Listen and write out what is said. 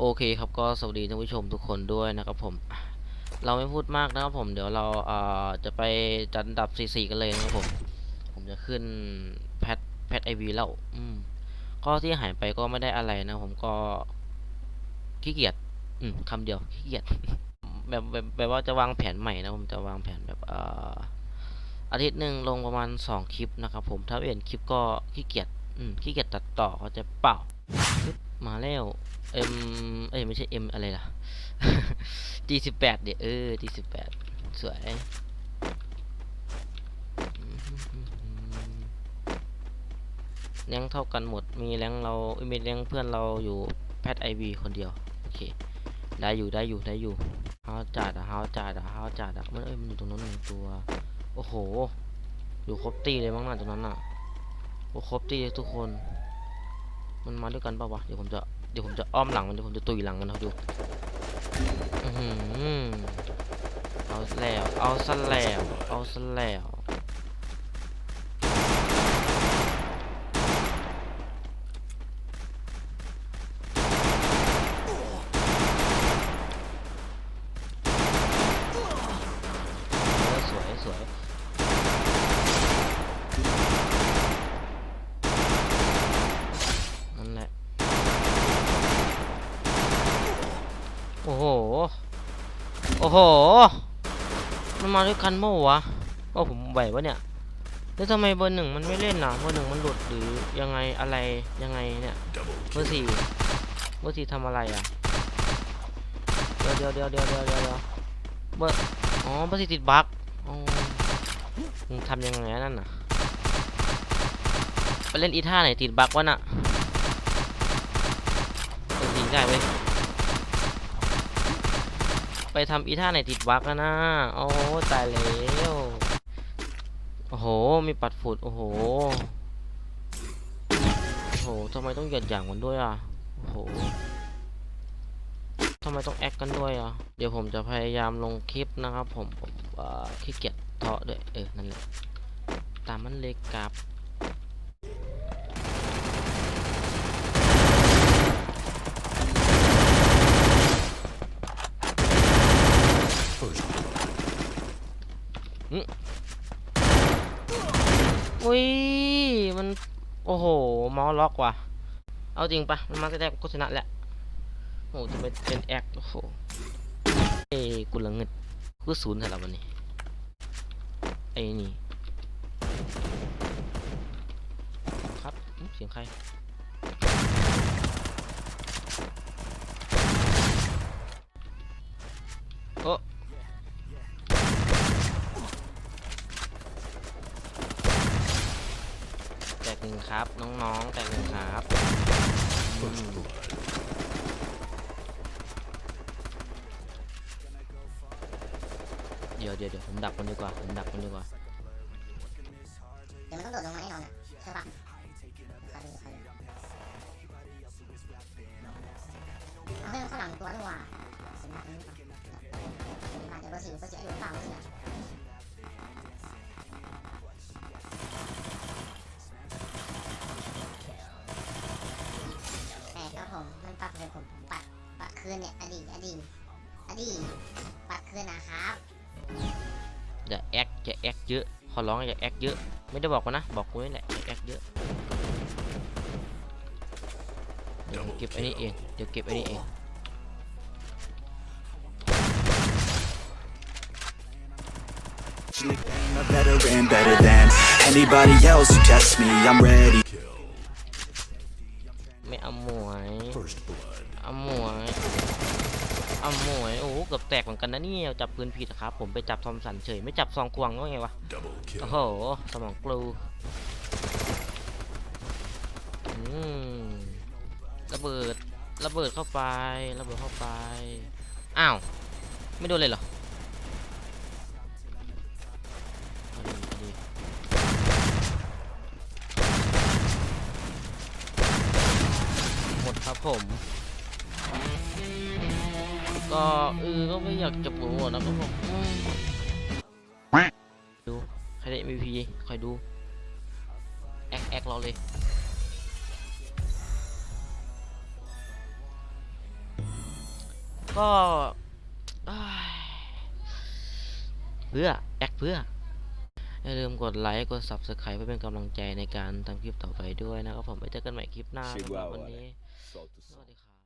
โอเคครับก็สวัสดีท่านผู้ชมทุกคนด้วยนะครับผม เราไม่พูดมากนะครับผมเดี๋ยวเราเอ่อจะไปจัดอันดับ4กันเลยนะครับผม ผมจะขึ้นแพทแพทไอวีแล้วอืมก็ที่หายไปก็ไม่ได้อะไรนะผมก็ขี้เกียจอืมคำเดียวขี้เกียจแบบแบบแบบว่าจะวางแผนใหม่นะผมจะวางแผนแบบเอ่ออาทิตย์หนึ่งลงประมาณ 2 คลิปนะครับผมถ้าเห็นคลิปก็ขี้เกียจอืมขี้เกียจตัดต่อเขาจะเปล่าปึ๊บ มาแล้วเอ็มเอ้ยไม่ใช่เอ็มอะไรล่ะ G สิบแปดเดี๋ยวเออ G สิบแปดสวยแรงเท่ากันหมด มีแรงเราเอ้ยมีแรงเพื่อนเราอยู่แพทไอวีคนเดียว โอเค ได้อยู่ได้อยู่ได้อยู่ฮาวจัดอะฮาวจัดอะฮาวจัดอะมันเอ้ยมันอยู่ตรงนั้นหนึ่งตัว โอ้โห อยู่ครบตีเลยมั้งน่ะตรงนั้นน่ะโอ้ครบตีเลยทุกคน มันมาด้วยกันป่าวะเดี๋ยวผมจะเดี๋ยวผมจะอ้อมหลังมันเดี๋ยวผมจะตุยหลังมันเขาดูเอาแล้วเอาซะแล้วเอาซะแล้ว เออสวยสวยนั่นแหละ โอ้โห โอ้โห มันมาด้วยกันโม่วะโอ้ผมไหววะเนี่ย แล้วทำไมเบอร์หนึ่งมันไม่เล่นน่ะเบอร์หนึ่งมันหลุดหรือยังไงอะไรยังไงเนี่ย เบอร์สี่เบอร์สี่ทำอะไรอะ เดี๋ยวเดี๋ยวเดี๋ยวเดี๋ยวเดี๋ยวเดี๋ยวเบอร์ อ๋อ เบอร์สี่ติดบั๊กอ๋อทำยังไงนั่นน่ะ ไปเล่นอีท่าไหนติดบั๊กวะน่ะเออจริงได้เว้ย ไปทำอีท่าไหนติดบั๊กอะนะ โอ้ตายแล้วโอ้โห มีปัดฝุ่นโอ้โห โอ้โหทำไมต้องหยียดอย่างมันด้วยอะ โอ้โหทำไมต้องแอคกันด้วยอะ เดี๋ยวผมจะพยายามลงคลิปนะครับ ผมผมขี้เกียจเทาะด้วย เออ นั่นแหละ ตามมันเลยครับ อุ้ย มัน โอ้โหมาส์ล็อกว่ะ เอาจริงปะมันมาแสดงโฆษณาแหละโอ้จะเป็นเป็นแอคโอ้โห เอ้กูละเงิดกูศูนย์สำหรับวันนี้ ไอ้นี่ ครับ เสียงใครโอ้ แตกห นึ่งครับ น้องๆแตกหนึ่งครับอืมเดี๋ยวเดี๋ยวเดี๋ยวผมดักมันดีกว่าผมดักมันดีกว่า คืนเนี่ยอดีตอดีตอดีตปัดคืนนะครับอย่าแอคอย่าแอคเยอะขอร้องอย่าแอคเยอะ ไม่ได้บอกกูนะ บอกกูนี่แหละอย่าแอคเยอะเดี๋ยวผมเก็บไอ้นี่เองเดี๋ยวเก็บไอ้นี่เอง I'm better and better than anybody else who tests me. I'm ready. อาหมวยโอ้โหเกือบแตกเหมือนกันนะเนี่ยจับปืนผิดอะครับ ผมไปจับทอมสันเฉยไม่จับซองควงก็ไงวะโอ้โหสมองกลูอืมระเบิดระเบิดเข้าไประเบิดเข้าไปอ้าวไม่โดนเลยเหรอเอาดีเอาดีหมดครับผม ก็เออก็ไม่อยากจะปวดนะก็บอกอืมดูใครได้ MVP คอยดู แอคแอคเราเลยก็อ้ายเพื่อแอคเพื่อ อย่าลืมกดไลค์ กด subscribe เพื่อเป็นกำลังใจในการทำคลิปต่อไปด้วยนะครับผมไว้เจอกันใหม่คลิปหน้าสำหรับวันนี้ สวัสดีครับ